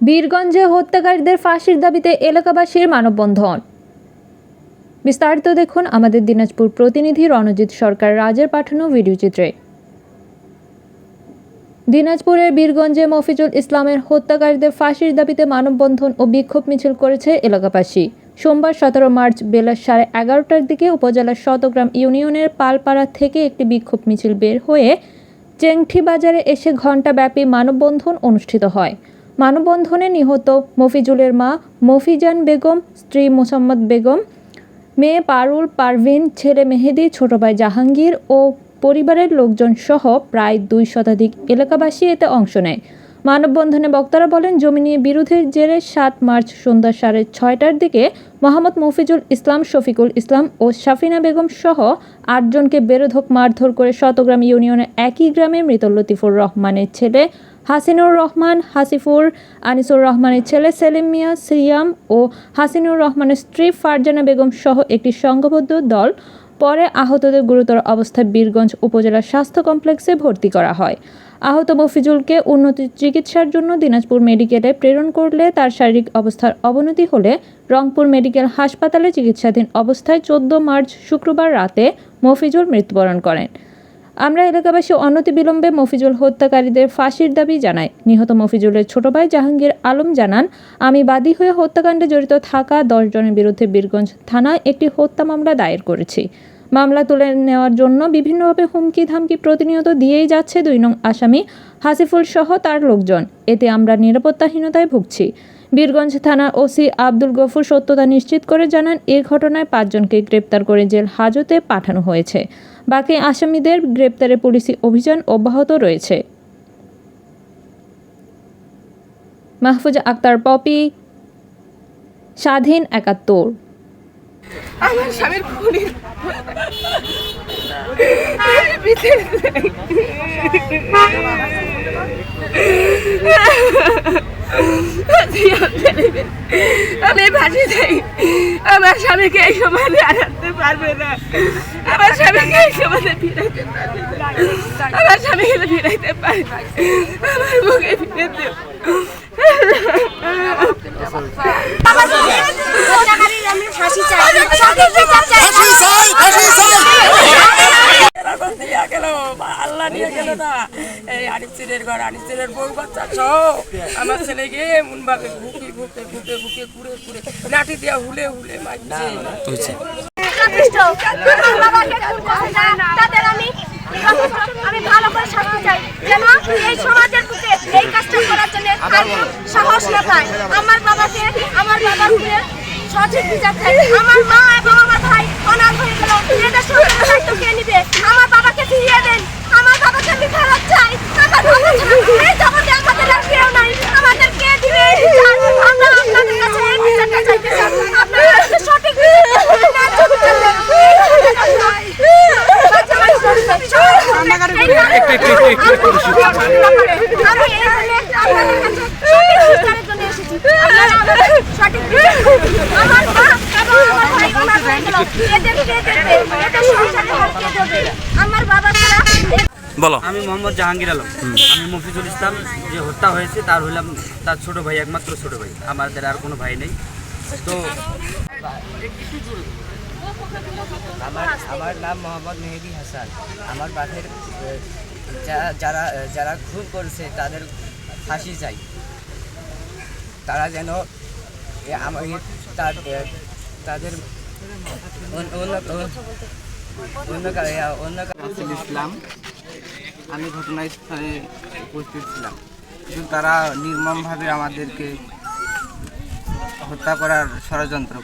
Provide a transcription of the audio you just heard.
বীরগঞ্জে হত্যাকারীদের ফাঁসির দাবিতে এলাকাবাসীর মানববন্ধন। বিস্তারিত দেখুন আমাদের দিনাজপুর প্রতিনিধি রণজিৎ সরকার রাজের পাঠানো ভিডিও চিত্রে। দিনাজপুরের বীরগঞ্জে মফিজুল ইসলামের হত্যাকারীদের ফাঁসির দাবিতে মানববন্ধন ও বিক্ষোভ মিছিল করেছে এলাকাবাসী। সোমবার সতেরো মার্চ বেলা সাড়ে এগারোটার দিকে উপজেলার শতগ্রাম ইউনিয়নের পালপাড়া থেকে একটি বিক্ষোভ মিছিল বের হয়ে চেংঠি বাজারে এসে ঘণ্টাব্যাপী মানববন্ধন অনুষ্ঠিত হয়। মানববন্ধনে নিহত মফিজুলের মা মফিজান বেগম, স্ত্রী মোসাম্মদ বেগম, মেয়ে পারুল পারভিন, ছেলে মেহেদি, ছোট ভাই জাহাঙ্গীর ও পরিবারের লোকজন সহ প্রায় দুই শতাধিক এলাকাবাসী এতে অংশ নেয়। মানববন্ধনে বক্তারা বলেন, জমি নিয়ে বিরোধের জেরে সাত মার্চ সন্ধ্যা সাড়ে ছয়টার দিকে মোহাম্মদ মফিজুল ইসলাম, শফিকুল ইসলাম ও সাফিনা বেগম সহ আটজনকে বেরোধক মারধর করে শতগ্রাম ইউনিয়নের একই গ্রামে মৃত লতিফুর রহমানের ছেলে হাসিনুর রহমান, হাসিফুর, আনিসুর রহমানের ছেলে সেলিম মিয়া, সিয়াম ও হাসিনুর রহমানের স্ত্রী ফারজানা বেগম সহ একটি সংঘবদ্ধ দল। পরে আহতদের গুরুতর অবস্থায় বীরগঞ্জ উপজেলা স্বাস্থ্য কমপ্লেক্সে ভর্তি করা হয়। আহত মফিজুলকে উন্নত চিকিৎসার জন্য দিনাজপুর মেডিকেলে প্রেরণ করলে তার শারীরিক অবস্থার অবনতি হলে রংপুর মেডিকেল হাসপাতালে চিকিৎসাধীন অবস্থায় চোদ্দ মার্চ শুক্রবার রাতে মফিজুল মৃত্যুবরণ করেন। আমরা এলাকাবাসী অনতি অনতিবিলম্বে মফিজুল হত্যাকারীদের ফাঁসির দাবি জানাই। নিহত মফিজুলের ছোট ভাই জাহাঙ্গীর আলম জানান, আমি বাদী হয়ে হত্যাকাণ্ডে জড়িত থাকা দশজনের বিরুদ্ধে বীরগঞ্জ থানায় একটি হত্যা মামলা দায়ের করেছি। মামলা তুলে নেওয়ার জন্য বিভিন্নভাবে হুমকি ধামকি প্রতিনিয়ত দিয়েই যাচ্ছে দুই নং আসামি হাসিফুল সহ তার লোকজন। এতে আমরা নিরাপত্তাহীনতায় ভুগছি। বীরগঞ্জ থানার ওসি আব্দুল গফুর সত্যতা নিশ্চিত করে জানান, এ ঘটনায় পাঁচজনকে গ্রেপ্তার করে জেল হাজতে পাঠানো হয়েছে। বাকি আসামিদের গ্রেপ্তারে পুলিশি অভিযান অব্যাহত রয়েছে। মাহফুজা আক্তার, পপি, স্বাধীন একাত্তর। আমার স্বামীর খুনির আমি ফাঁসি চাই আমার স্বামীকে এই সমাজে আনাতে পারবে না। আমার স্বামীকে এই সমাজে ফিরাইতে আমার স্বামীকে ফিরাইতে পারবে আমার মুখে ফিরে দেব আমি ফাঁসি চাই সঠিক বিচার চাই এরকম দিয়া গেল আল্লাহ নিয়ে গেল না এই আনিসিরের ঘর আনিসিরের বউ বাচ্চা সহ আমার ছেলেকে এমন ভাবে বুকে বুকে বুকে বুকে কুড়ে কুড়ে লাঠি দিয়া হুলে হুলে মারছে। তাদের আমি আমি ভালো করে শাস্তি চাই। যেন এই সমাজের বুকে এই কাজটা করার জন্য সাহস না পায়। আমার বাবাকে আমার বাবার সঠিক বিচার চাই। আমার মা এবং আমার ভাই অনাথ হয়ে গেল এদের সরকারের দায়িত্ব কে নিবে আমার বাবাকে ফিরিয়ে দেন আমার বাবাকে আমি ফেরত চাই আমার বাবা ছাড়া এই জগতে আমাদের আর কেউ নাই আমাদের কে দিবে এই বিচার আমরা আপনাদের কাছে এই বিচারটা চাইতে চাই আপনারা যদি সঠিক বিচার দেন, ন্যায্য বিচার দেন, এই বিচারটা চাই। আমি এই জন্য আপনাদের কাছে সঠিক বিচারের জন্য এসেছি। আপনারা আমাদের সঠিক বিচার করুন। আমার মা এবং আমার ভাই অনাথ হয়ে গেল। এদের কে দেখবে? এদের সংসারে হাত কে দেবে? আমার বাবা বলো। আমি মোহাম্মদ জাহাঙ্গীর আলম। আমি মফিজুল ইসলাম যে হত্যা হয়েছে তার হইলাম তার ছোট ভাই একমাত্র ছোট ভাই। আমাদের আর কোনো ভাই নেই। তো আমার আমার নাম মোহাম্মদ মেহেদি হাসান। আমার আহ, যারা যারা খুন করেছে তাদের ফাঁসি চাই। তারা যেন তাদের অন্য ইসলাম আমি ঘটনাস্থলে উপস্থিত ছিলাম। কিন্তু তারা নির্মমভাবে আমাদেরকে হত্যা করার ষড়যন্ত্র